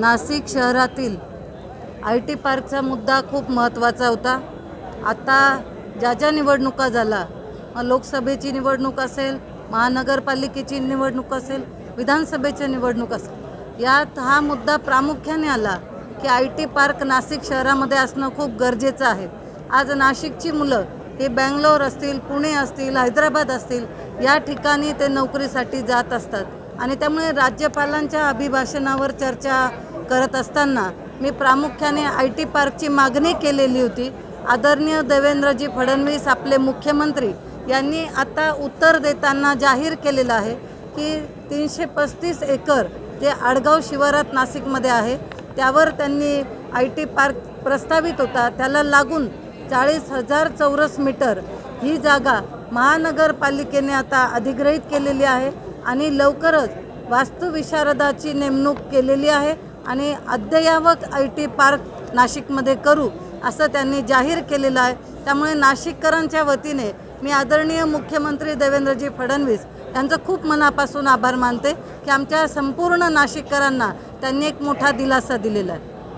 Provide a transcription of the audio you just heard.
नाशिक शहरातील I T पार्कचा मुद्दा खूप महत्त्वाचा होता. आता ज्या ज्या निवडणुका झाला लोकसभेची निवडणूक असेल महानगरपालिकेची निवडणूक असेल विधानसभेची निवडणूक असेल यात हा मुद्दा प्रामुख्याने आला की आय टी पार्क नाशिक शहरामध्ये असणं खूप गरजेचं आहे. आज नाशिकची मुलं हे बँगलोर असतील पुणे असतील हैदराबाद असतील या ठिकाणी ते नोकरीसाठी जात असतात. आणि त्यामुळे राज्यपालांच्या अभिभाषणावर चर्चा करत असताना मी प्रामुख्याने आय टी पार्कची मागणी केलेली होती. आदरणीय देवेंद्रजी फडणवीस आपले मुख्यमंत्री यांनी आता उत्तर देताना जाहीर केलेलं आहे की तीनशे पस्तीस एकर जे आडगाव शिवारात नाशिकमध्ये आहे त्यावर त्यांनी आय टी पार्क प्रस्तावित होता. त्याला लागून चाळीस हजार चौरस मीटर ही जागा महानगरपालिकेने आता अधिग्रहित केलेली आहे. आणि लवकरच वास्तुविशारदाची नेमणूक केलेली आहे आणि अद्ययावत आय टी पार्क नाशिकमध्ये करू असं त्यांनी जाहीर केलेलं आहे. त्यामुळे नाशिककरांच्या वतीने मी आदरणीय मुख्यमंत्री देवेंद्रजी फडणवीस यांचं खूप मनापासून आभार मानते की आमच्या संपूर्ण नाशिककरांना त्यांनी एक मोठा दिलासा दिलेला आहे.